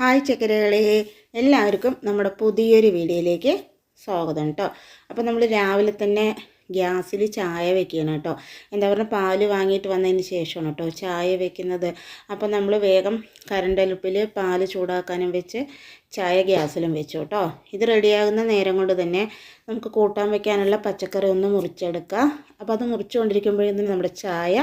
Hi ചക്കരകളെ. എല്ലാവർക്കും നമ്മുടെ പുതിയൊരു വീഡിയോയിലേക്ക് സ്വാഗതം കേട്ടോ അപ്പോൾ നമ്മൾ രാവിലെ തന്നെ ഗ്യാസിൽ ചായ വെക്കുകയാണ് കേട്ടോ എന്താ പറയുക പാൽ വാങ്ങിയിട്ട് വന്നതിന് ശേഷമാണ് കേട്ടോ ചായ വെക്കുന്നത്. അപ്പോൾ നമ്മൾ വേഗം കറണ്ട് പാൽ ചൂടാക്കാനും വെച്ച് ചായ ഗ്യാസിലും വെച്ചു കേട്ടോ. ഇത് റെഡിയാകുന്ന നേരം കൊണ്ട് തന്നെ നമുക്ക് കൂട്ടാൻ വെക്കാനുള്ള പച്ചക്കറി ഒന്ന് മുറിച്ചെടുക്കുക അപ്പോൾ അത് മുറിച്ചുകൊണ്ടിരിക്കുമ്പോഴേ തന്നെ നമ്മുടെ ചായ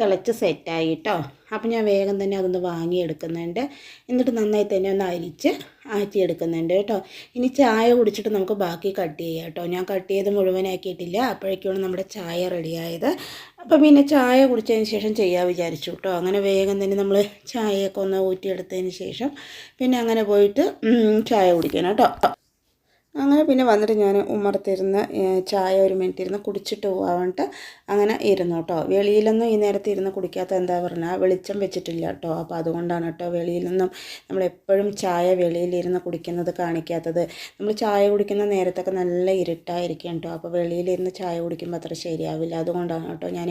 തിളച്ച് സെറ്റായി കേട്ടോ. അപ്പോൾ ഞാൻ വേഗം തന്നെ അതൊന്ന് വാങ്ങിയെടുക്കുന്നുണ്ട്. എന്നിട്ട് നന്നായി തന്നെ ഒന്ന് അരിച്ച് ആറ്റിയെടുക്കുന്നുണ്ട് കേട്ടോ. ഇനി ചായ കുടിച്ചിട്ട് നമുക്ക് ബാക്കി കട്ട് ചെയ്യാം കേട്ടോ. ഞാൻ കട്ട് ചെയ്ത് മുഴുവനാക്കിയിട്ടില്ല. അപ്പോഴേക്കാണ് നമ്മുടെ ചായ റെഡിയായത്. അപ്പോൾ പിന്നെ ചായ കുടിച്ചതിന് ശേഷം ചെയ്യാൻ വിചാരിച്ചു കേട്ടോ. അങ്ങനെ വേഗം തന്നെ നമ്മൾ ചായയൊക്കെ ഒന്ന് ഊറ്റിയെടുത്തതിന് ശേഷം പിന്നെ അങ്ങനെ പോയിട്ട് ചായ കുടിക്കണം കേട്ടോ. അങ്ങനെ പിന്നെ വന്നിട്ട് ഞാൻ ഉമ്മറത്തിരുന്ന് ചായ ഒരു മിനിറ്റ് ഇരുന്ന് കുടിച്ചിട്ട് പോകാനായിട്ട് അങ്ങനെ ഇരുന്നു കേട്ടോ. വെളിയിലൊന്നും ഈ നേരത്തെ ഇരുന്ന് കുടിക്കാത്ത എന്താ പറഞ്ഞാൽ വെളിച്ചം വെച്ചിട്ടില്ല കേട്ടോ. അപ്പോൾ അതുകൊണ്ടാണ് കേട്ടോ വെളിയിലൊന്നും നമ്മളെപ്പോഴും ചായ വെളിയിലിരുന്ന് കുടിക്കുന്നത് കാണിക്കാത്തത്. നമ്മൾ ചായ കുടിക്കുന്ന നേരത്തൊക്കെ നല്ല ഇരുട്ടായിരിക്കും കേട്ടോ. അപ്പോൾ വെളിയിലിരുന്ന് ചായ കുടിക്കുമ്പോൾ അത്ര ശരിയാവില്ല. അതുകൊണ്ടാണ് കേട്ടോ ഞാൻ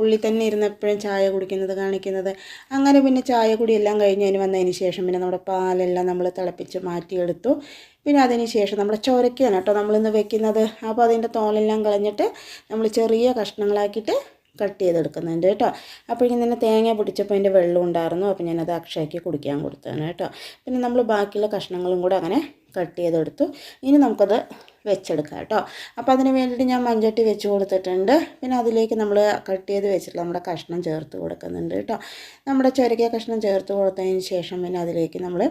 ഉള്ളിൽ തന്നെ ഇരുന്ന് എപ്പോഴും ചായ കുടിക്കുന്നത് കാണിക്കുന്നത്. അങ്ങനെ പിന്നെ ചായ കുടിയെല്ലാം കഴിഞ്ഞ് അതിന് വന്നതിന് ശേഷം പിന്നെ നമ്മുടെ പാലെല്ലാം നമ്മൾ തിളപ്പിച്ച് മാറ്റിയെടുത്തു. പിന്നെ അതിന് ശേഷം നമ്മൾ ചൊരയ്ക്കാണ് കേട്ടോ നമ്മളിന്ന് വെക്കുന്നത്. അപ്പോൾ അതിന്റെ തോലെല്ലാം കളഞ്ഞിട്ട് നമ്മൾ ചെറിയ കഷ്ണങ്ങളാക്കിയിട്ട് കട്ട് ചെയ്തെടുക്കുന്നുണ്ട് കേട്ടോ. അപ്പോൾ ഇനി തന്നെ തേങ്ങ പിടിച്ചപ്പോൾ അതിന്റെ വെള്ളം ഉണ്ടായിരുന്നു. അപ്പോൾ ഞാനത് അക്ഷയ്ക്ക് കുടിക്കാൻ കൊടുത്തതാണ് കേട്ടോ. പിന്നെ നമ്മൾ ബാക്കിയുള്ള കഷ്ണങ്ങളും കൂടെ അങ്ങനെ കട്ട് ചെയ്തെടുത്തു. ഇനി നമുക്കത് വെച്ചെടുക്കാം കേട്ടോ. അപ്പോൾ അതിന് വേണ്ടിയിട്ട് ഞാൻ മഞ്ചട്ടി വെച്ച് കൊടുത്തിട്ടുണ്ട്. പിന്നെ അതിലേക്ക് നമ്മൾ കട്ട് ചെയ്ത് വെച്ചിട്ട് നമ്മുടെ കഷ്ണം ചേർത്ത് കൊടുക്കുന്നുണ്ട് കേട്ടോ. നമ്മുടെ ചുരക്കിയ കഷ്ണം ചേർത്ത് കൊടുത്തതിന് ശേഷം പിന്നെ അതിലേക്ക് നമ്മൾ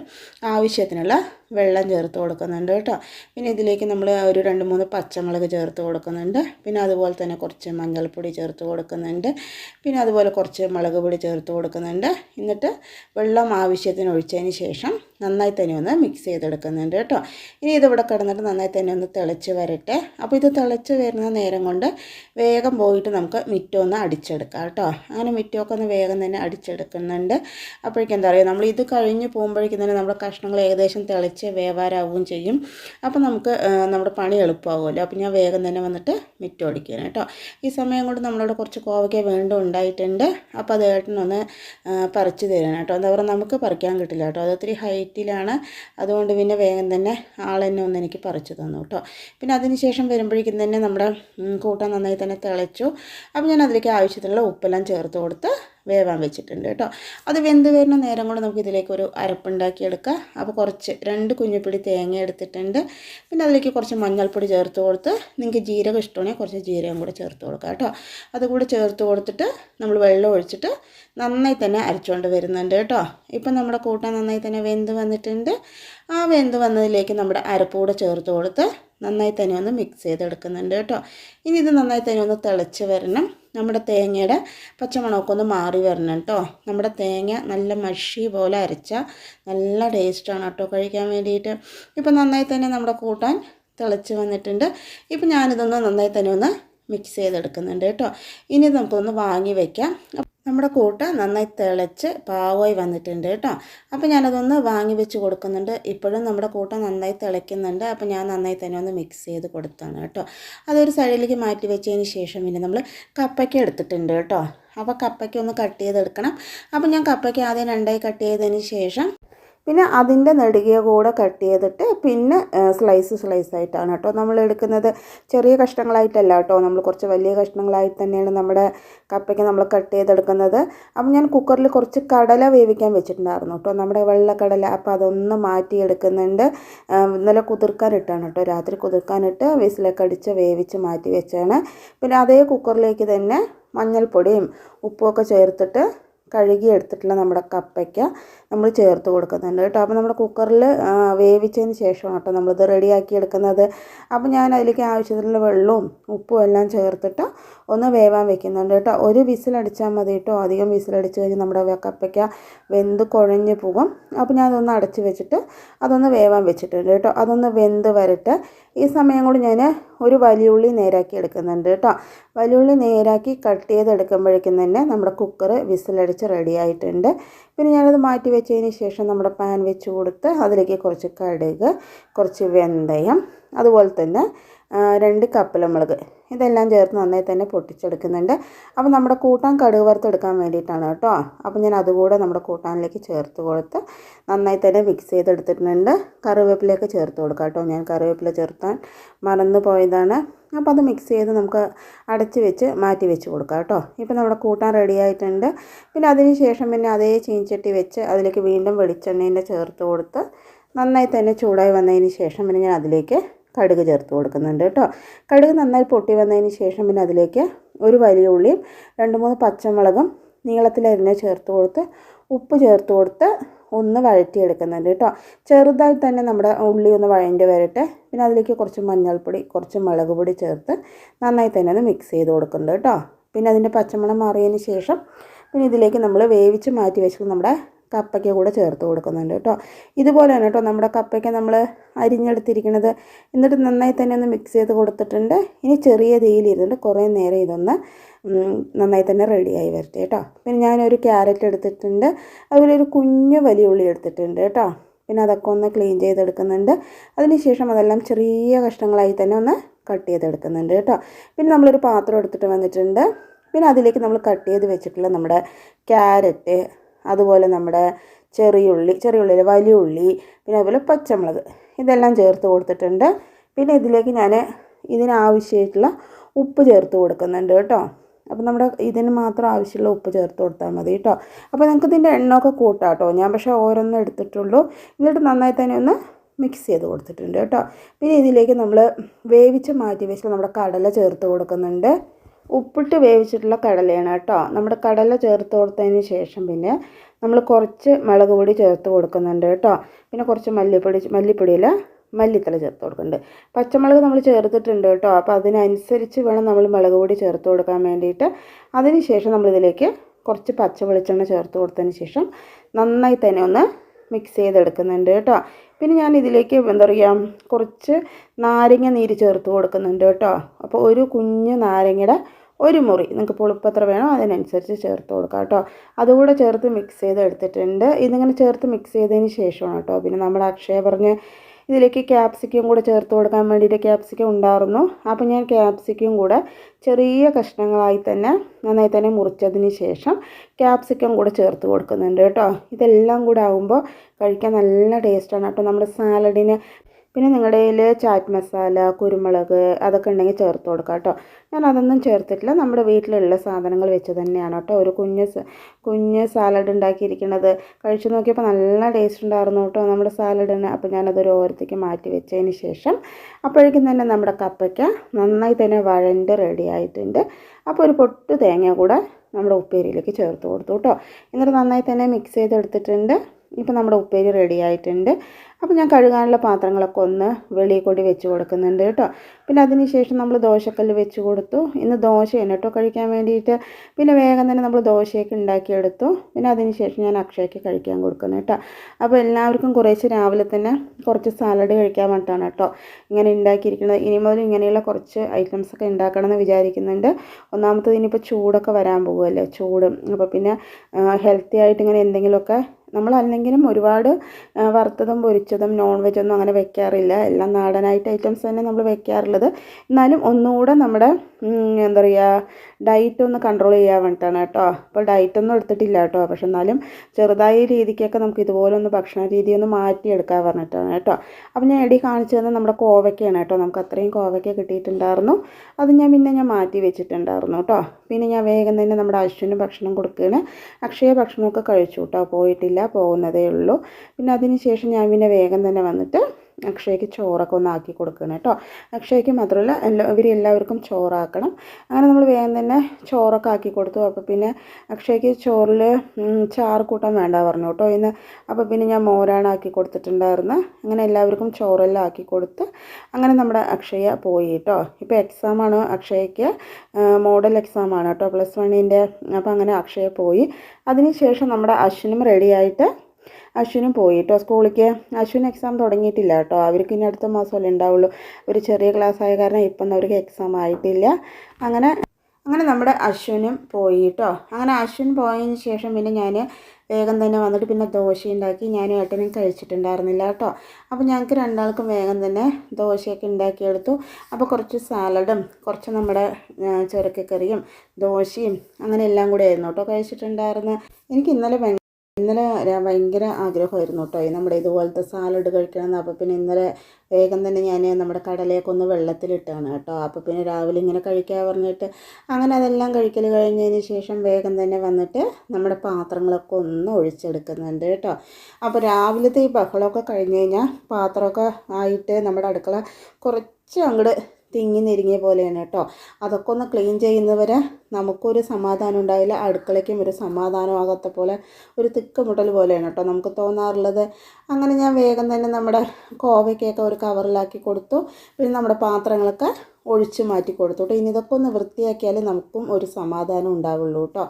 ആവശ്യത്തിനുള്ള വെള്ളം ചേർത്ത് കൊടുക്കുന്നുണ്ട് കേട്ടോ. പിന്നെ ഇതിലേക്ക് നമ്മൾ ഒരു രണ്ട് മൂന്ന് പച്ചമുളക് ചേർത്ത് കൊടുക്കുന്നുണ്ട്. പിന്നെ അതുപോലെ തന്നെ കുറച്ച് മഞ്ഞൾപ്പൊടി ചേർത്ത് കൊടുക്കുന്നുണ്ട്. പിന്നെ അതുപോലെ കുറച്ച് മുളക് പൊടി ചേർത്ത് കൊടുക്കുന്നുണ്ട്. എന്നിട്ട് വെള്ളം ആവശ്യത്തിന് ഒഴിച്ചതിന് ശേഷം നന്നായി തന്നെ ഒന്ന് മിക്സ് ചെയ്തെടുക്കുന്നുണ്ട് കേട്ടോ. ഇനി ഇതിവിടെ കിടന്നിട്ട് നന്നായി തന്നെ ഒന്ന് തിളച്ച് വരട്ടെ. അപ്പോൾ ഇത് തിളച്ച് വരുന്ന നേരം കൊണ്ട് വേഗം പോയിട്ട് നമുക്ക് മിറ്റം ഒന്ന് അടിച്ചെടുക്കാം കേട്ടോ. അങ്ങനെ മിറ്റമൊക്കെ ഒന്ന് വേഗം തന്നെ അടിച്ചെടുക്കുന്നുണ്ട്. അപ്പോഴേക്കും എന്താ പറയുക നമ്മൾ ഇത് കഴിഞ്ഞ് പോകുമ്പോഴേക്കും തന്നെ നമ്മുടെ കഷ്ണങ്ങൾ ഏകദേശം തിളച്ച് വേവാരാവുകയും ചെയ്യും. അപ്പോൾ നമുക്ക് നമ്മുടെ പണി എളുപ്പമാകുമല്ലോ അപ്പോൾ ഞാൻ വേഗം തന്നെ വന്നിട്ട് മിറ്റം അടിക്കുകയാണ് കേട്ടോ. ഈ സമയം കൊണ്ട് നമ്മളവിടെ കുറച്ച് കോവയ്ക്ക വീണ്ടും ഉണ്ടായിട്ടുണ്ട്. അപ്പോൾ അത് ഏട്ടനൊന്ന് പറിച്ച് തരാൻ കേട്ടോ. എന്താ പറയുക നമുക്ക് പറിക്കാൻ കിട്ടില്ല കേട്ടോ. അത് ഒത്തിരി ഹൈറ്റിലാണ്. അതുകൊണ്ട് പിന്നെ വേഗം തന്നെ ആളെന്നെ ഒന്ന് എനിക്ക് പറിച്ച് തന്നു കേട്ടോ. പിന്നെ അതിനുശേഷം വരുമ്പോഴേക്കും തന്നെ നമ്മുടെ കൂട്ടം നന്നായി തന്നെ തിളച്ചു. അപ്പോൾ ഞാൻ അതിലേക്ക് ആവശ്യത്തിനുള്ള ഉപ്പെല്ലാം ചേർത്ത് കൊടുത്ത് വേവാൻ വെച്ചിട്ടുണ്ട് കേട്ടോ. അത് വെന്ത് വരുന്ന നേരം കൊണ്ട് നമുക്ക് ഇതിലേക്ക് ഒരു അരപ്പുണ്ടാക്കിയെടുക്കാം. അപ്പോൾ കുറച്ച് രണ്ട് കുഞ്ഞുപിടി തേങ്ങ എടുത്തിട്ടുണ്ട്. പിന്നെ അതിലേക്ക് കുറച്ച് മഞ്ഞൾപ്പൊടി ചേർത്ത് കൊടുത്ത് നിങ്ങൾക്ക് ജീരകം ഇഷ്ടമാണെങ്കിൽ കുറച്ച് ജീരകം കൂടെ ചേർത്ത് കൊടുക്കാം കേട്ടോ. അതുകൂടെ ചേർത്ത് കൊടുത്തിട്ട് നമ്മൾ വെള്ളം ഒഴിച്ചിട്ട് നന്നായി തന്നെ അരച്ചുകൊണ്ട് വരുന്നുണ്ട് കേട്ടോ. ഇപ്പം നമ്മുടെ കൂട്ടാൻ നന്നായി തന്നെ വെന്ത് വന്നിട്ടുണ്ട്. ആ വെന്ത് വന്നതിലേക്ക് നമ്മുടെ അരപ്പ് കൂടെ ചേർത്ത് കൊടുത്ത് നന്നായി തന്നെ ഒന്ന് മിക്സ് ചെയ്തെടുക്കുന്നുണ്ട് കേട്ടോ. ഇനി ഇത് നന്നായി തന്നെ ഒന്ന് തിളച്ച് വരണം. നമ്മുടെ തേങ്ങയുടെ പച്ചമണമൊക്കെ ഒന്ന് മാറി വരണം കേട്ടോ. നമ്മുടെ തേങ്ങ നല്ല മഷി പോലെ അരച്ച നല്ല ടേസ്റ്റാണ് കേട്ടോ കഴിക്കാൻ വേണ്ടിയിട്ട്. ഇപ്പം നന്നായി തന്നെ നമ്മുടെ കൂട്ടാൻ തിളച്ച് വന്നിട്ടുണ്ട്. ഇപ്പം ഞാനിതൊന്ന് നന്നായി തന്നെ ഒന്ന് മിക്സ് ചെയ്തെടുക്കുന്നുണ്ട് കേട്ടോ. ഇനി നമുക്കൊന്ന് വാങ്ങി വയ്ക്കാം നമ്മുടെ കൂട്ട് നന്നായി തിളച്ച് പാവമായി വന്നിട്ടുണ്ട് കേട്ടോ. അപ്പോൾ ഞാനതൊന്ന് വാങ്ങി വെച്ച് കൊടുക്കുന്നുണ്ട്. ഇപ്പോഴും നമ്മുടെ കൂട്ട നന്നായി തിളയ്ക്കുന്നുണ്ട്. അപ്പോൾ ഞാൻ നന്നായി തന്നെ ഒന്ന് മിക്സ് ചെയ്ത് കൊടുത്താണ് കേട്ടോ. അതൊരു സൈഡിലേക്ക് മാറ്റി വെച്ചതിന് ശേഷം പിന്നെ നമ്മൾ കപ്പയ്ക്ക എടുത്തിട്ടുണ്ട് കേട്ടോ. അപ്പോൾ കപ്പയ്ക്ക ഒന്ന് കട്ട് ചെയ്തെടുക്കണം. അപ്പോൾ ഞാൻ കപ്പയ്ക്ക ആദ്യം രണ്ടായി കട്ട് ചെയ്തതിന് ശേഷം പിന്നെ അതിന്റെ നെടുകിയ കൂടെ കട്ട് ചെയ്തിട്ട് പിന്നെ സ്ലൈസ് സ്ലൈസ് ആയിട്ടാണ് കേട്ടോ നമ്മൾ എടുക്കുന്നത്. ചെറിയ കഷ്ണങ്ങളായിട്ടല്ല കേട്ടോ നമ്മൾ കുറച്ച് വലിയ കഷ്ണങ്ങളായിട്ട് തന്നെയാണ് നമ്മുടെ കപ്പയ്ക്ക് നമ്മൾ കട്ട് ചെയ്തെടുക്കുന്നത്. അപ്പം ഞാൻ കുക്കറിൽ കുറച്ച് കടല വേവിക്കാൻ വെച്ചിട്ടുണ്ടായിരുന്നു കേട്ടോ. നമ്മുടെ വെള്ളക്കടല അപ്പോൾ അതൊന്ന് മാറ്റിയെടുക്കുന്നുണ്ട്. ഇന്നലെ കുതിർക്കാനിട്ടാണ് കേട്ടോ. രാത്രി കുതിർക്കാനിട്ട് വിസിലൊക്കെ അടിച്ച് വേവിച്ച് മാറ്റി വെച്ചാണ് പിന്നെ അതേ കുക്കറിലേക്ക് തന്നെ മഞ്ഞൾപ്പൊടിയും ഉപ്പുമൊക്കെ ചേർത്തിട്ട് കഴുകി എടുത്തിട്ടുള്ള നമ്മുടെ കപ്പയ്ക്ക നമ്മൾ ചേർത്ത് കൊടുക്കുന്നുണ്ട് കേട്ടോ. അപ്പോൾ നമ്മുടെ കുക്കറിൽ വേവിച്ചതിന് ശേഷമാണ് കേട്ടോ നമ്മളിത് റെഡിയാക്കി എടുക്കുന്നത് അപ്പോൾ ഞാൻ അതിലേക്ക് ആവശ്യത്തിനുള്ള വെള്ളവും ഉപ്പും എല്ലാം ചേർത്തിട്ട് ഒന്ന് വേവാൻ വെക്കുന്നുണ്ട് കേട്ടോ. ഒരു വിസിലടിച്ചാൽ മതി കേട്ടോ. അധികം വിസിലടിച്ച് കഴിഞ്ഞാൽ നമ്മുടെ കപ്പയ്ക്ക വെന്ത് കുഴഞ്ഞ് പോകും. അപ്പോൾ ഞാൻ അതൊന്ന് അടച്ച് വെച്ചിട്ട് അതൊന്ന് വേവാൻ വെച്ചിട്ടുണ്ട് കേട്ടോ. അതൊന്ന് വെന്ത് വരട്ടെ. ഈ സമയം കൊണ്ട് ഞാൻ ഒരു വലിയ വലിയുള്ളി നേരാക്കി എടുക്കുന്നുണ്ട് കേട്ടോ. വലിയുള്ളി നേരാക്കി കട്ട് ചെയ്തെടുക്കുമ്പോഴേക്കും തന്നെ നമ്മുടെ കുക്കർ വിസിലടിച്ച് റെഡി ആയിട്ടുണ്ട്. പിന്നെ ഞാനത് മാറ്റി വെച്ചതിന് ശേഷം നമ്മുടെ പാൻ വെച്ച് കൊടുത്ത് അതിലേക്ക് കുറച്ച് കടുക് കുറച്ച് വെന്തയം അതുപോലെ തന്നെ രണ്ട് കപ്പലമുളക് ഇതെല്ലാം ചേർത്ത് നന്നായി തന്നെ പൊട്ടിച്ചെടുക്കുന്നുണ്ട്. അപ്പോൾ നമ്മുടെ കൂട്ടാൻ കടുക് വറുത്തെടുക്കാൻ വേണ്ടിയിട്ടാണ് കേട്ടോ. അപ്പോൾ ഞാൻ അതുകൂടെ നമ്മുടെ കൂട്ടാനിലേക്ക് ചേർത്ത് കൊടുത്ത് നന്നായി തന്നെ മിക്സ് ചെയ്തെടുത്തിട്ടുണ്ട്. കറിവേപ്പിലയൊക്കെ ചേർത്ത് കൊടുക്കാം കേട്ടോ. ഞാൻ കറിവേപ്പില ചേർത്താൻ മറന്നു പോയതാണ്. അപ്പോൾ അത് മിക്സ് ചെയ്ത് നമുക്ക് അടച്ച് വെച്ച് മാറ്റി വെച്ച് കൊടുക്കാം കേട്ടോ. ഇപ്പോൾ നമ്മുടെ കൂട്ടാൻ റെഡി ആയിട്ടുണ്ട്. പിന്നെ അതിന് ശേഷം പിന്നെ അതേ ചീഞ്ചട്ടി വെച്ച് അതിലേക്ക് വീണ്ടും വെളിച്ചെണ്ണേന്റെ ചേർത്ത് കൊടുത്ത് നന്നായി തന്നെ ചൂടായി വന്നതിന് ശേഷം പിന്നെ ഞാൻ അതിലേക്ക് കടുക് ചേർത്ത് കൊടുക്കുന്നുണ്ട് കേട്ടോ. കടുക് നന്നായി പൊട്ടി വന്നതിന് ശേഷം പിന്നെ അതിലേക്ക് ഒരു വലിയ ഉള്ളിയും രണ്ട് മൂന്ന് പച്ചമുളകും നീളത്തിലരിഞ്ഞ് ചേർത്ത് കൊടുത്ത് ഉപ്പ് ചേർത്ത് കൊടുത്ത് ഒന്ന് വഴറ്റിയെടുക്കുന്നുണ്ട് കേട്ടോ. ചെറുതായി തന്നെ നമ്മുടെ ഉള്ളി ഒന്ന് വഴണ്ടി വരട്ടെ. പിന്നെ അതിലേക്ക് കുറച്ച് മഞ്ഞൾപ്പൊടി കുറച്ച് മുളക് പൊടി ചേർത്ത് നന്നായി തന്നെ ഒന്ന് മിക്സ് ചെയ്ത് കൊടുക്കുന്നുണ്ട് കേട്ടോ. പിന്നെ അതിന്റെ പച്ചമണം മാറിയതിന് ശേഷം പിന്നെ ഇതിലേക്ക് നമ്മൾ വേവിച്ച് മാറ്റി വെച്ചിട്ട് നമ്മുടെ കപ്പയ്ക്ക കൂടെ ചേർത്ത് കൊടുക്കുന്നുണ്ട് കേട്ടോ. ഇതുപോലെ തന്നെ കേട്ടോ നമ്മുടെ കപ്പയ്ക്ക നമ്മൾ അരിഞ്ഞെടുത്തിരിക്കുന്നത്. എന്നിട്ട് നന്നായി തന്നെ ഒന്ന് മിക്സ് ചെയ്ത് കൊടുത്തിട്ടുണ്ട്. ഇനി ചെറിയ തീയിലിരുന്നിട്ട് കുറേ നേരം ഇതൊന്ന് നന്നായി തന്നെ റെഡിയായി വരട്ടെ കേട്ടോ. പിന്നെ ഞാനൊരു ക്യാരറ്റ് എടുത്തിട്ടുണ്ട്. അതുപോലെ ഒരു കുഞ്ഞു വലിയ ഉള്ളി എടുത്തിട്ടുണ്ട് കേട്ടോ. പിന്നെ അതൊക്കെ ഒന്ന് ക്ലീൻ ചെയ്തെടുക്കുന്നുണ്ട്. അതിനുശേഷം അതെല്ലാം ചെറിയ കഷ്ണങ്ങളായി തന്നെ ഒന്ന് കട്ട് ചെയ്തെടുക്കുന്നുണ്ട് കേട്ടോ. പിന്നെ നമ്മളൊരു പാത്രം എടുത്തിട്ട് വന്നിട്ടുണ്ട്. പിന്നെ അതിലേക്ക് നമ്മൾ കട്ട് ചെയ്ത് വെച്ചിട്ടുള്ള നമ്മുടെ ക്യാരറ്റ് അതുപോലെ നമ്മുടെ ചെറിയുള്ളി ചെറിയുള്ളിയിൽ വലിയ ഉള്ളി പിന്നെ അതുപോലെ പച്ചമുളക് ഇതെല്ലാം ചേർത്ത് കൊടുത്തിട്ടുണ്ട്. പിന്നെ ഇതിലേക്ക് ഞാൻ ഇതിനാവശ്യമായിട്ടുള്ള ഉപ്പ് ചേർത്ത് കൊടുക്കുന്നുണ്ട് കേട്ടോ. അപ്പോൾ നമ്മുടെ ഇതിന് മാത്രം ആവശ്യമുള്ള ഉപ്പ് ചേർത്ത് കൊടുത്താൽ മതി കേട്ടോ. അപ്പോൾ നിങ്ങൾക്ക് ഇതിന്റെ എണ്ണമൊക്കെ കൂട്ടാം കേട്ടോ. ഞാൻ പക്ഷേ ഓരോന്നും എടുത്തിട്ടുള്ളൂ. എന്നിട്ട് നന്നായി തന്നെ ഒന്ന് മിക്സ് ചെയ്ത് കൊടുത്തിട്ടുണ്ട് കേട്ടോ. പിന്നെ ഇതിലേക്ക് നമ്മൾ വേവിച്ച് മാറ്റി വെച്ചിട്ട് നമ്മുടെ കടല ചേർത്ത് കൊടുക്കുന്നുണ്ട്. ഉപ്പിട്ട് വേവിച്ചിട്ടുള്ള കടലയാണ് കേട്ടോ. നമ്മുടെ കടല ചേർത്ത് കൊടുത്തതിന് ശേഷം പിന്നെ നമ്മൾ കുറച്ച് മുളക് പൊടി ചേർത്ത് കൊടുക്കുന്നുണ്ട് കേട്ടോ. പിന്നെ കുറച്ച് മല്ലിപ്പൊടി മല്ലിപ്പൊടിയിൽ മല്ലിത്തല ചേർത്ത് കൊടുക്കുന്നുണ്ട്. പച്ചമുളക് നമ്മൾ ചേർത്തിട്ടുണ്ട് കേട്ടോ. അപ്പോൾ അതിനനുസരിച്ച് വേണം നമ്മൾ മുളക് പൊടി ചേർത്ത് കൊടുക്കാൻ വേണ്ടിയിട്ട്. അതിന് ശേഷം നമ്മളിതിലേക്ക് കുറച്ച് പച്ച വെളിച്ചെണ്ണ ചേർത്ത് കൊടുത്തതിന് ശേഷം നന്നായി തന്നെ ഒന്ന് മിക്സ് ചെയ്തെടുക്കുന്നുണ്ട് കേട്ടോ. പിന്നെ ഞാൻ ഇതിലേക്ക് എന്താ പറയുക കുറച്ച് നാരങ്ങ നീര് ചേർത്ത് കൊടുക്കുന്നുണ്ട് കേട്ടോ. അപ്പോൾ ഒരു കുഞ്ഞ് നാരങ്ങയുടെ ഒരു മുറി നിങ്ങൾക്ക് പുളിപ്പ് എത്ര വേണോ അതിനനുസരിച്ച് ചേർത്ത് കൊടുക്കാം കേട്ടോ. അതുകൂടെ ചേർത്ത് മിക്സ് ചെയ്ത് എടുത്തിട്ടുണ്ട് ഇതിങ്ങനെ ചേർത്ത് മിക്സ് ചെയ്തതിന് ശേഷമാണ് കേട്ടോ. പിന്നെ നമ്മൾ അക്ഷയ പറഞ്ഞ് ഇതിലേക്ക് ക്യാപ്സിക്കം കൂടെ ചേർത്ത് കൊടുക്കാൻ വേണ്ടിയിട്ട് ക്യാപ്സിക്കം ഉണ്ടായിരുന്നു. അപ്പോൾ ഞാൻ ക്യാപ്സിക്കം കൂടെ ചെറിയ കഷ്ണങ്ങളായി തന്നെ നന്നായി തന്നെ മുറിച്ചതിന് ശേഷം ക്യാപ്സിക്കം കൂടെ ചേർത്ത് കൊടുക്കുന്നുണ്ട് കേട്ടോ. ഇതെല്ലാം കൂടെ ആകുമ്പോൾ കഴിക്കാൻ നല്ല ടേസ്റ്റാണ് കേട്ടോ. നമ്മുടെ സാലഡിന് പിന്നെ നിങ്ങളുടെ കയ്യിൽ ചാറ്റ് മസാല കുരുമുളക് അതൊക്കെ ഉണ്ടെങ്കിൽ ചേർത്ത് കൊടുക്കാം കേട്ടോ. ഞാൻ അതൊന്നും ചേർത്തിട്ടില്ല. നമ്മുടെ വീട്ടിലുള്ള സാധനങ്ങൾ വെച്ച് തന്നെയാണ് കേട്ടോ ഒരു കുഞ്ഞ് കുഞ്ഞ് സാലഡ് ഉണ്ടാക്കിയിരിക്കുന്നത്. കഴിച്ചു നോക്കിയപ്പോൾ നല്ല ടേസ്റ്റ് ഉണ്ടായിരുന്നു കേട്ടോ നമ്മുടെ സാലഡിന്. അപ്പോൾ ഞാനതൊരു ഓരത്തേക്ക് മാറ്റി വെച്ചതിന് ശേഷം അപ്പോഴേക്കും തന്നെ നമ്മുടെ കപ്പയ്ക്ക നന്നായി തന്നെ വഴണ്ട് റെഡി ആയിട്ടുണ്ട്. അപ്പോൾ ഒരു പൊട്ട് തേങ്ങ കൂടെ നമ്മുടെ ഉപ്പേരിയിലേക്ക് ചേർത്ത് കൊടുത്തു കേട്ടോ. എന്നിട്ട് നന്നായി തന്നെ മിക്സ് ചെയ്തെടുത്തിട്ടുണ്ട്. ഇപ്പോൾ നമ്മുടെ ഉപ്പേരി റെഡി ആയിട്ടുണ്ട്. അപ്പോൾ ഞാൻ കഴുകാനുള്ള പാത്രങ്ങളൊക്കെ ഒന്ന് വെളിയിൽ കൂടി വെച്ച് കൊടുക്കുന്നുണ്ട് കേട്ടോ. പിന്നെ അതിന് ശേഷം നമ്മൾ ദോശക്കല്ല് വെച്ച് കൊടുത്തു. ഇന്ന് ദോശയാണ് കേട്ടോ കഴിക്കാൻ വേണ്ടിയിട്ട്. പിന്നെ വേഗം തന്നെ നമ്മൾ ദോശയൊക്കെ ഉണ്ടാക്കിയെടുത്തു. പിന്നെ അതിന് ശേഷം ഞാൻ അക്ഷയ്ക്ക് കഴിക്കാൻ കൊടുക്കുന്നു കേട്ടോ. അപ്പോൾ എല്ലാവർക്കും കുറേശ്ശെ രാവിലെ തന്നെ കുറച്ച് സാലഡ് കഴിക്കാൻ വേണ്ടിയിട്ടാണ് കേട്ടോ ഇങ്ങനെ ഉണ്ടാക്കിയിരിക്കുന്നത്. ഇനി മുതൽ ഇങ്ങനെയുള്ള കുറച്ച് ഐറ്റംസൊക്കെ ഉണ്ടാക്കണം എന്ന് വിചാരിക്കുന്നുണ്ട്. ഒന്നാമത്തത് ഇനിയിപ്പോൾ ചൂടൊക്കെ വരാൻ പോകുമല്ലേ? ചൂട്. അപ്പോൾ പിന്നെ ഹെൽത്തി ആയിട്ട് ഇങ്ങനെ എന്തെങ്കിലുമൊക്കെ നമ്മളല്ലെങ്കിലും ഒരുപാട് വറുത്തതും പൊരിച്ചതും നോൺ വെജൊന്നും അങ്ങനെ വെക്കാറില്ല. എല്ലാം നാടനായിട്ട് ഐറ്റംസ് തന്നെ നമ്മൾ വെക്കാറുള്ളത്. എന്നാലും ഒന്നുകൂടെ നമ്മുടെ എന്താ പറയുക ഡയറ്റ് ഒന്ന് കൺട്രോൾ ചെയ്യാൻ വേണ്ടിയിട്ടാണ് കേട്ടോ. അപ്പോൾ ഡയറ്റൊന്നും എടുത്തിട്ടില്ല കേട്ടോ. പക്ഷെ എന്നാലും ചെറുതായ രീതിക്കൊക്കെ നമുക്ക് ഇതുപോലെ ഒന്ന് ഭക്ഷണ രീതി ഒന്ന് മാറ്റിയെടുക്കാൻ പറഞ്ഞിട്ടാണ് കേട്ടോ. അപ്പോൾ ഞാൻ എടി കാണിച്ചു തന്നെ നമ്മുടെ കോവയ്ക്കാണ് കേട്ടോ. നമുക്ക് അത്രയും കോവയ്ക്ക കിട്ടിയിട്ടുണ്ടായിരുന്നു. അത് ഞാൻ പിന്നെ ഞാൻ മാറ്റി വെച്ചിട്ടുണ്ടായിരുന്നു കേട്ടോ. പിന്നെ ഞാൻ വേഗം തന്നെ നമ്മുടെ അശ്വിന് ഭക്ഷണം കൊടുക്കുകയാണ്. അക്ഷയ ഭക്ഷണമൊക്കെ കഴിച്ചു കേട്ടോ. പോയിട്ടില്ല പോകുന്നതേ ഉള്ളൂ. പിന്നെ അതിന് ശേഷം ഞാൻ പിന്നെ വേഗം തന്നെ വന്നിട്ട് അക്ഷയ്ക്ക് ചോറൊക്കെ ഒന്ന് ആക്കി കൊടുക്കണം കേട്ടോ. അക്ഷയ്ക്ക് മാത്രമല്ല എല്ലാ ഇവരെല്ലാവർക്കും ചോറാക്കണം. അങ്ങനെ നമ്മൾ വേഗം തന്നെ ചോറൊക്കെ ആക്കി കൊടുത്തു. അപ്പോൾ പിന്നെ അക്ഷയ്ക്ക് ചോറിൽ ചാറ് കൂട്ടാൻ വേണ്ട പറഞ്ഞു കേട്ടോ. ഇന്ന് അപ്പോൾ പിന്നെ ഞാൻ മോരാണ് ആക്കി കൊടുത്തിട്ടുണ്ടായിരുന്നു. അങ്ങനെ എല്ലാവർക്കും ചോറെല്ലാം ആക്കി കൊടുത്ത് അങ്ങനെ നമ്മുടെ അക്ഷയ പോയി കേട്ടോ. ഇപ്പോൾ എക്സാമാണ് അക്ഷയയ്ക്ക് മോഡൽ എക്സാമാണ് കേട്ടോ. പ്ലസ് വണ്ണിന്റെ അപ്പോൾ അങ്ങനെ അക്ഷയ പോയി. അതിനുശേഷം നമ്മുടെ അശ്വിനും റെഡിയായിട്ട് അശ്വിനും പോയി കേട്ടോ സ്കൂളിലേക്ക്? അശ്വിൻ എക്സാം തുടങ്ങിയിട്ടില്ല കേട്ടോ. അവർക്ക് ഇനി അടുത്ത മാസമല്ലേ ഉണ്ടാവുള്ളൂ. ഒരു ചെറിയ ക്ലാസ് ആയ കാരണം ഇപ്പം അവർക്ക് എക്സാം ആയിട്ടില്ല. അങ്ങനെ അങ്ങനെ നമ്മുടെ അശ്വിനും പോയി കേട്ടോ അങ്ങനെ അശ്വിൻ പോയതിന് ശേഷം പിന്നെ ഞാൻ വേഗം തന്നെ വന്നിട്ട് പിന്നെ ദോശ ഉണ്ടാക്കി ഞാനും ഏട്ടനും കഴിച്ചിട്ടുണ്ടായിരുന്നില്ല കേട്ടോ. അപ്പോൾ ഞങ്ങൾക്ക് രണ്ടാൾക്കും വേഗം തന്നെ ദോശയൊക്കെ ഉണ്ടാക്കിയെടുത്തു. അപ്പോൾ കുറച്ച് സാലഡും കുറച്ച് നമ്മുടെ ചുരക്കക്കറിയും ദോശയും അങ്ങനെ എല്ലാം കൂടെ ആയിരുന്നു കേട്ടോ കഴിച്ചിട്ടുണ്ടായിരുന്നു എനിക്ക് ഇന്നലെ ഇന്നലെ ഭയങ്കര ആഗ്രഹമായിരുന്നു കേട്ടോ. നമ്മുടെ ഇതുപോലത്തെ സാലഡ് കഴിക്കണമെന്ന്. അപ്പോൾ പിന്നെ ഇന്നലെ വേഗം തന്നെ ഞാൻ നമ്മുടെ കടലയൊക്കെ ഒന്ന് വെള്ളത്തിലിട്ടാണ് കേട്ടോ. അപ്പോൾ പിന്നെ രാവിലെ ഇങ്ങനെ കഴിക്കാൻ പറഞ്ഞിട്ട് അങ്ങനെ അതെല്ലാം കഴിക്കൽ കഴിഞ്ഞതിന് ശേഷം വേഗം തന്നെ വന്നിട്ട് നമ്മുടെ പാത്രങ്ങളൊക്കെ ഒന്ന് ഒഴിച്ചെടുക്കുന്നുണ്ട് കേട്ടോ. അപ്പോൾ രാവിലത്തെ ഈ ബഹളമൊക്കെ കഴിഞ്ഞ് കഴിഞ്ഞാൽ പാത്രമൊക്കെ ആയിട്ട് നമ്മുടെ അടുക്കള കുറച്ച് അങ്ങോട്ട് തിങ്ങി നെരുങ്ങിയ പോലെയാണ് കേട്ടോ. അതൊക്കെ ഒന്ന് ക്ലീൻ ചെയ്യുന്നവരെ നമുക്കൊരു സമാധാനം ഉണ്ടായില്ല. അടുക്കളയ്ക്കും ഒരു സമാധാനമാകാത്ത പോലെ ഒരു തിക്കുമുട്ടൽ പോലെയാണ് കേട്ടോ നമുക്ക് തോന്നാറുള്ളത്. അങ്ങനെ ഞാൻ വേഗം തന്നെ നമ്മുടെ കോവയ്ക്കൊക്കെ ഒരു കവറിലാക്കി കൊടുത്തു. പിന്നെ നമ്മുടെ പാത്രങ്ങളൊക്കെ ഒഴിച്ച് മാറ്റി കൊടുത്തു കേട്ടോ ഇനി ഇതൊക്കെ ഒന്ന് വൃത്തിയാക്കിയാലേ നമുക്കും ഒരു സമാധാനം ഉണ്ടാവുള്ളൂ കേട്ടോ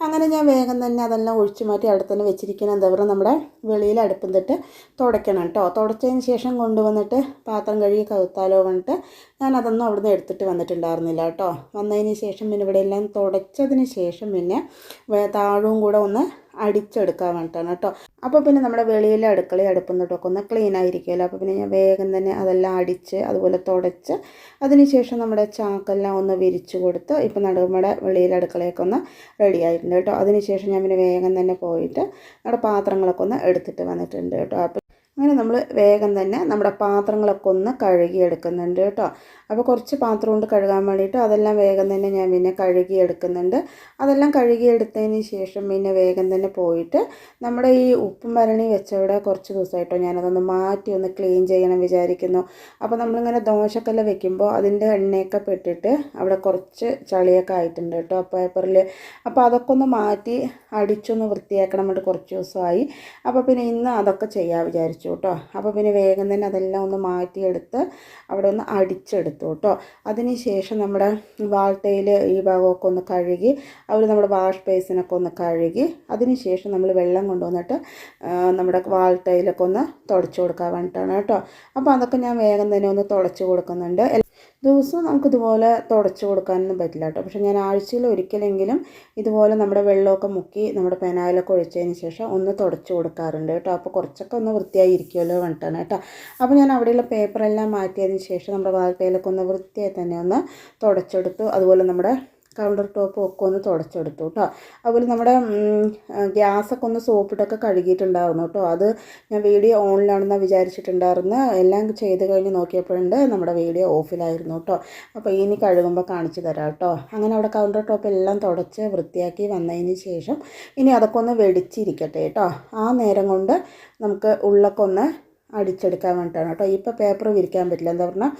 അങ്ങനെ ഞാൻ വേഗം തന്നെ അതെല്ലാം ഒഴിച്ച് മാറ്റി അവിടെ തന്നെ വെച്ചിരിക്കണം എന്താ പറയുക നമ്മുടെ വെളിയിൽ അടുപ്പം തൊട്ട് തുടയ്ക്കണം കേട്ടോ തുടച്ചതിന് ശേഷം കൊണ്ടുവന്നിട്ട് പാത്രം കഴുകി കവുത്താലോ വന്നിട്ട് ഞാൻ അതൊന്നും അവിടുന്ന് എടുത്തിട്ട് വന്നിട്ടുണ്ടായിരുന്നില്ല കേട്ടോ വന്നതിന് ശേഷം പിന്നെ ഇവിടെ എല്ലാം തുടച്ചതിന് ശേഷം പിന്നെ താഴവും കൂടെ ഒന്ന് അടിച്ചെടുക്കാൻ വേണ്ടിയിട്ടാണ് കേട്ടോ അപ്പോൾ പിന്നെ നമ്മുടെ വെളിയിലെ അടുക്കളയും അടുപ്പും തൊട്ടൊക്കെ ഒന്ന് ക്ലീൻ ആയിരിക്കുമല്ലോ. അപ്പോൾ പിന്നെ ഞാൻ വേഗം തന്നെ അതെല്ലാം അടിച്ച് അതുപോലെ തുടച്ച് അതിനുശേഷം നമ്മുടെ ചാക്കെല്ലാം ഒന്ന് വിരിച്ചു കൊടുത്ത് ഇപ്പോൾ നമ്മുടെ വെളിയിലെ അടുക്കളയൊക്കെ ഒന്ന് റെഡി ആയിട്ടുണ്ട് കേട്ടോ. അതിനുശേഷം ഞാൻ പിന്നെ വേഗം തന്നെ പോയിട്ട് നമ്മുടെ പാത്രങ്ങളൊക്കെ ഒന്ന് എടുത്തിട്ട് വന്നിട്ടുണ്ട് കേട്ടോ. അപ്പോൾ അങ്ങനെ നമ്മൾ വേഗം തന്നെ നമ്മുടെ പാത്രങ്ങളൊക്കെ ഒന്ന് കഴുകിയെടുക്കുന്നുണ്ട് കേട്ടോ. അപ്പോൾ കുറച്ച് പാത്രം കൊണ്ട് കഴുകാൻ വേണ്ടിയിട്ട് അതെല്ലാം വേഗം തന്നെ ഞാൻ പിന്നെ കഴുകിയെടുക്കുന്നുണ്ട്. അതെല്ലാം കഴുകിയെടുത്തതിന് ശേഷം പിന്നെ വേഗം തന്നെ പോയിട്ട് നമ്മുടെ ഈ ഉപ്പും ഭരണി വെച്ചവിടെ കുറച്ച് ദിവസമായിട്ടോ ഞാനതൊന്ന് മാറ്റി ഒന്ന് ക്ലീൻ ചെയ്യണം വിചാരിക്കുന്നു. അപ്പോൾ നമ്മളിങ്ങനെ ദോശക്കല്ല വെക്കുമ്പോൾ അതിന്റെ എണ്ണയൊക്കെ പെട്ടിട്ട് അവിടെ കുറച്ച് ചളിയൊക്കെ ആയിട്ടുണ്ട് കേട്ടോ പേപ്പറിൽ അപ്പോൾ അതൊക്കെ ഒന്ന് മാറ്റി അടിച്ചൊന്ന് വൃത്തിയാക്കണം എന്നിട്ട് കുറച്ച് ദിവസമായി. അപ്പോൾ പിന്നെ ഇന്ന് അതൊക്കെ ചെയ്യാൻ വിചാരിച്ചു. കേട്ടോ. അപ്പോൾ പിന്നെ വേഗം തന്നെ അതെല്ലാം ഒന്ന് മാറ്റിയെടുത്ത് അവിടെ ഒന്ന് അടിച്ചെടുത്തു കേട്ടോ. അതിന് ശേഷം നമ്മുടെ വാൾട്ടയിൽ ഈ ഭാഗമൊക്കെ ഒന്ന് കഴുകി അവർ നമ്മുടെ വാഷ് ബേസിനൊക്കെ ഒന്ന് കഴുകി അതിന് ശേഷം നമ്മൾ വെള്ളം കൊണ്ടുവന്നിട്ട് നമ്മുടെ വാൾട്ടയിലൊക്കെ ഒന്ന് തുടച്ചു കൊടുക്കാൻ വേണ്ടിയിട്ടാണ് കേട്ടോ. അപ്പോൾ അതൊക്കെ ഞാൻ വേഗം തന്നെ ഒന്ന് തുടച്ചു കൊടുക്കുന്നുണ്ട്. ദിവസവും നമുക്കിതുപോലെ തുടച്ചു കൊടുക്കാനൊന്നും പറ്റില്ല കേട്ടോ. പക്ഷേ ഞാൻ ആഴ്ചയിൽ ഒരിക്കലെങ്കിലും ഇതുപോലെ നമ്മുടെ വെള്ളമൊക്കെ മുക്കി നമ്മുടെ പെനായിലൊക്കെ ഒഴിച്ചതിന് ശേഷം ഒന്ന് തുടച്ചു കൊടുക്കാറുണ്ട് കേട്ടോ. അപ്പോൾ കുറച്ചൊക്കെ ഒന്ന് വൃത്തിയായി ഇരിക്കുമല്ലോ വേണ്ടാണ് കേട്ടോ. അപ്പോൾ ഞാൻ അവിടെയുള്ള പേപ്പറെല്ലാം മാറ്റിയതിന് ശേഷം നമ്മുടെ വാഴക്കയിലൊക്കെ ഒന്ന് വൃത്തിയായി തന്നെ ഒന്ന് തുടച്ചെടുത്തു. അതുപോലെ നമ്മുടെ കൗണ്ടർ ടോപ്പും ഒക്കെ ഒന്ന് തുടച്ചെടുത്തു കേട്ടോ അതുപോലെ നമ്മുടെ ഗ്യാസൊക്കെ ഒന്ന് സോപ്പിട്ടൊക്കെ കഴുകിയിട്ടുണ്ടായിരുന്നു കേട്ടോ അത് ഞാൻ വീഡിയോ ഓണിലാണെന്ന് വിചാരിച്ചിട്ടുണ്ടായിരുന്നു. എല്ലാം ചെയ്ത് കഴിഞ്ഞ് നോക്കിയപ്പോഴുണ്ട് നമ്മുടെ വീഡിയോ ഓഫിലായിരുന്നു കേട്ടോ അപ്പോൾ ഇനി കഴുകുമ്പോൾ കാണിച്ചു തരാം കേട്ടോ അങ്ങനെ അവിടെ കൗണ്ടർ ടോപ്പ് എല്ലാം തുടച്ച് വൃത്തിയാക്കി വന്നതിന് ശേഷം ഇനി അതൊക്കെ ഒന്ന് വെടിച്ചിരിക്കട്ടെ കേട്ടോ ആ നേരം കൊണ്ട് നമുക്ക് ഉള്ളൊക്കെ ഒന്ന് അടിച്ചെടുക്കാൻ വേണ്ടിയിട്ടാണ് കേട്ടോ. ഇപ്പോൾ പേപ്പർ വിരിക്കാൻ പറ്റില്ല. എന്താ പറഞ്ഞാൽ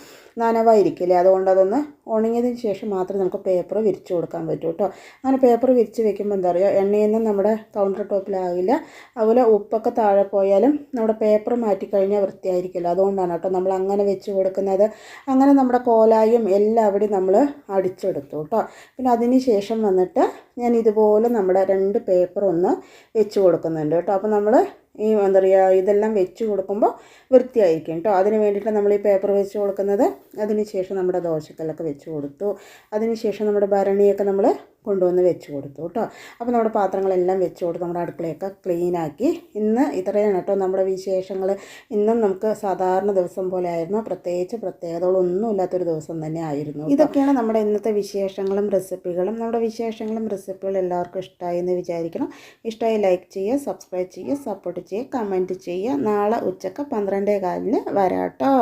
നനവായിരിക്കില്ലേ? അതുകൊണ്ട് അതൊന്ന് ഉണങ്ങിയതിന് ശേഷം മാത്രമേ നമുക്ക് പേപ്പർ വിരിച്ച് കൊടുക്കാൻ പറ്റൂ കേട്ടോ. അങ്ങനെ പേപ്പർ വിരിച്ച് വെക്കുമ്പോൾ എന്താ പറയുക എണ്ണയൊന്നും നമ്മുടെ കൗണ്ടർ ടോപ്പിലാകില്ല അതുപോലെ ഉപ്പൊക്കെ താഴെ പോയാലും നമ്മുടെ പേപ്പർ മാറ്റിക്കഴിഞ്ഞാൽ വൃത്തിയായിരിക്കില്ല. അതുകൊണ്ടാണ് കേട്ടോ നമ്മൾ അങ്ങനെ വെച്ച് കൊടുക്കുന്നത്. അങ്ങനെ നമ്മുടെ കോലായും എല്ലാവിടെയും നമ്മൾ അടിച്ചെടുത്തു കേട്ടോ. പിന്നെ അതിന് ശേഷം വന്നിട്ട് ഞാൻ ഇതുപോലെ നമ്മുടെ രണ്ട് പേപ്പർ ഒന്ന് വെച്ച് കൊടുക്കുന്നുണ്ട് കേട്ടോ. അപ്പോൾ നമ്മൾ ഈ എന്താ പറയുക ഇതെല്ലാം വെച്ച് കൊടുക്കുമ്പോൾ വൃത്തിയായിരിക്കും കേട്ടോ അതിന് വേണ്ടിയിട്ട് നമ്മൾ ഈ പേപ്പർ വെച്ച് കൊടുക്കുന്നത് അതിന് ശേഷം നമ്മുടെ ദോശക്കല്ലൊക്കെ വെച്ച് കൊടുത്തു. അതിന് ശേഷം നമ്മുടെ ഭരണിയൊക്കെ നമ്മൾ കൊണ്ടുവന്ന് വെച്ച് കൊടുത്തു കേട്ടോ. അപ്പോൾ നമ്മുടെ പാത്രങ്ങളെല്ലാം വെച്ച് കൊടുത്ത് നമ്മുടെ അടുക്കളയൊക്കെ ക്ലീനാക്കി ഇന്ന് ഇത്രയാണ് കേട്ടോ നമ്മുടെ വിശേഷങ്ങൾ. ഇന്നും നമുക്ക് സാധാരണ ദിവസം പോലെ ആയിരുന്നു. പ്രത്യേകിച്ച് പ്രത്യേകതകളൊന്നും ഇല്ലാത്തൊരു ദിവസം തന്നെ ആയിരുന്നു ഇതൊക്കെയാണ് നമ്മുടെ ഇന്നത്തെ വിശേഷങ്ങളും റെസിപ്പികളും നമ്മുടെ വിശേഷങ്ങളും റെസിപ്പികളും എല്ലാവർക്കും ഇഷ്ടമായി എന്ന് വിചാരിക്കണം. ഇഷ്ടമായി ലൈക്ക് ചെയ്യുക സബ്സ്ക്രൈബ് ചെയ്യുക സപ്പോർട്ട് ചെയ്യുക കമന്റ് ചെയ്യുക. നാളെ ഉച്ചയ്ക്ക് പന്ത്രണ്ടേ കാലിന് വരാം കേട്ടോ.